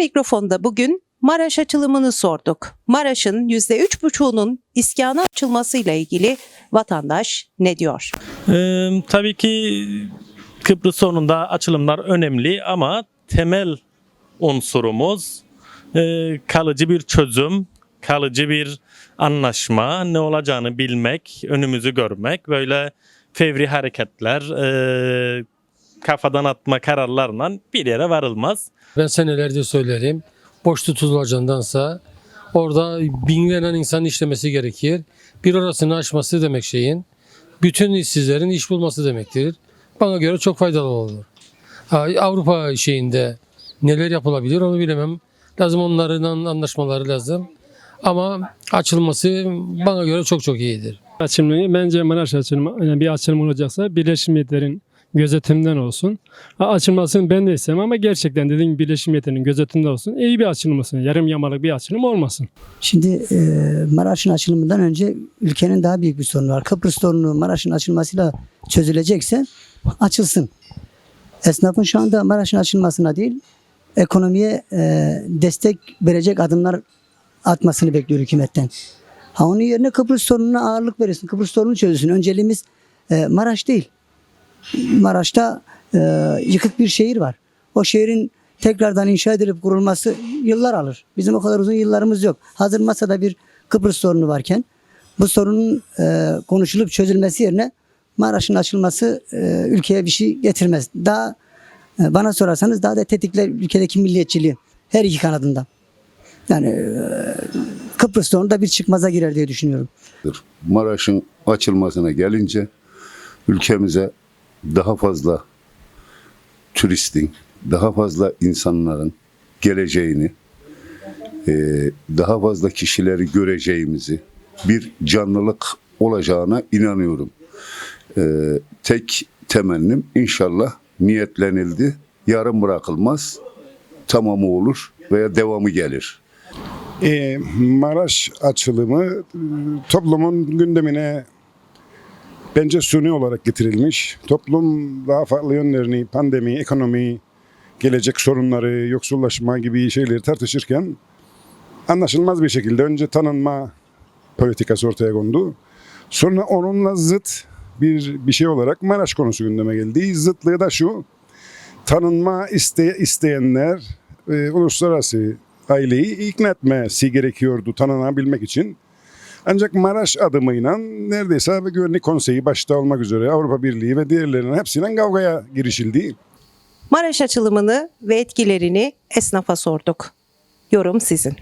mikrofonda bugün Maraş açılımını sorduk. Maraş'ın %3,5'unun iskana açılmasıyla ilgili vatandaş ne diyor? Ee, tabii ki Kıbrıs sorununda açılımlar önemli ama temel unsurumuz e, kalıcı bir çözüm, kalıcı bir anlaşma, ne olacağını bilmek, önümüzü görmek, böyle fevri hareketler, e, kafadan atma kararlarla bir yere varılmaz. Ben senelerce söylerim. Boş tutulacağındansa orada binlenen insanın işlemesi gerekir. Bir orasını aşması demek şeyin. Bütün işsizlerin iş bulması demektir. Bana göre çok faydalı olur. Avrupa şeyinde neler yapılabilir onu bilemem. Lazım onların anlaşmaları lazım. Ama açılması bana göre çok çok iyidir. açılımı bence Maraş açılımı yani bir açılım olacaksa Birleşmiş Milletler'in gözetimden olsun. Ha, Açılmasını ben de istemem ama gerçekten dediğim gibi Birleşmiş Milletler'in gözetiminde olsun. İyi bir açılım olsun. Yarım yamalık bir açılım olmasın. Şimdi e, Maraş'ın açılımından önce ülkenin daha büyük bir sorunu var. Kıbrıs sorunu Maraş'ın açılmasıyla çözülecekse açılsın. Esnafın şu anda Maraş'ın açılmasına değil, ekonomiye e, destek verecek adımlar atmasını bekliyor hükümetten. Ha onun yerine Kıbrıs sorununa ağırlık verirsin. Kıbrıs sorunu çözülsün. Önceliğimiz e, Maraş değil. Maraş'ta e, yıkık bir şehir var. O şehrin tekrardan inşa edilip kurulması yıllar alır. Bizim o kadar uzun yıllarımız yok. Hazır masada bir Kıbrıs sorunu varken bu sorunun e, konuşulup çözülmesi yerine Maraş'ın açılması e, ülkeye bir şey getirmez. Daha e, bana sorarsanız daha da tetikler ülkedeki milliyetçiliği her iki kanadında. Yani e, Kıbrıs sorunu da bir çıkmaza girer diye düşünüyorum. Maraş'ın açılmasına gelince ülkemize daha fazla turistin, daha fazla insanların geleceğini, eee, daha fazla kişileri göreceğimizi, bir canlılık olacağına inanıyorum. Eee, tek temennim inşallah niyetlenildi, yarım bırakılmaz, tamamı olur veya devamı gelir. E, Maraş açılımı e, toplumun gündemine bence suni olarak getirilmiş. Toplum daha farklı yönlerini, pandemi, ekonomi, gelecek sorunları, yoksullaşma gibi şeyleri tartışırken anlaşılmaz bir şekilde önce tanınma politikası ortaya kondu. Sonra onunla zıt bir bir şey olarak Maraş konusu gündeme geldi. Zıtlığı da şu. Tanınma iste, isteyenler e, uluslararası aileyi ikna etmesi gerekiyordu tanınabilmek için. Ancak Maraş adımıyla neredeyse ve Güvenlik Konseyi başta olmak üzere Avrupa Birliği ve diğerlerinin hepsiyle kavgaya girişildi. Maraş açılımını ve etkilerini esnafa sorduk. Yorum sizin.